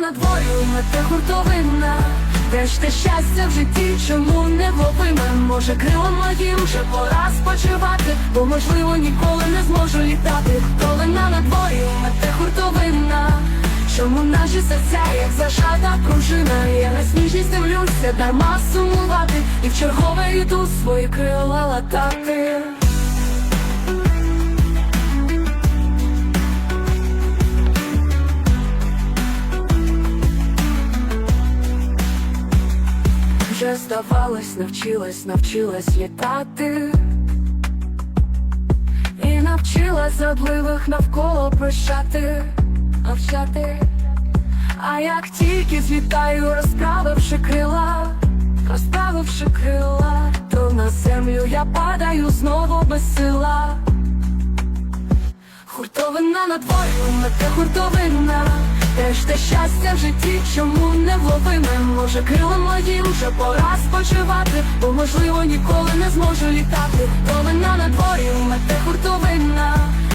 На дворі, мете хуртовина Де ж те щастя в житті, чому не вловиме Може крилом моїм вже пора спочивати Бо можливо ніколи не зможу літати. Хуртовина на дворі, мете хуртовина Чому наші серця, як зажата пружина? Я на сніжність дивлюся, дарма сумувати. І в чергове йду свої крила латати Вже здавалось, навчилась, навчилась літати. І навчилась забливих навколо прощати, навчати А як тільки злітаю, розправивши крила, розправивши крила, то на землю я падаю знову без сила. Хуртовина на дворі, мете хуртовина Шукаєш те щастя в житті, чому не вловиме? Може, крилом мої вже пора спочивати, бо можливо ніколи не зможу літати, Долина на дворі у мете.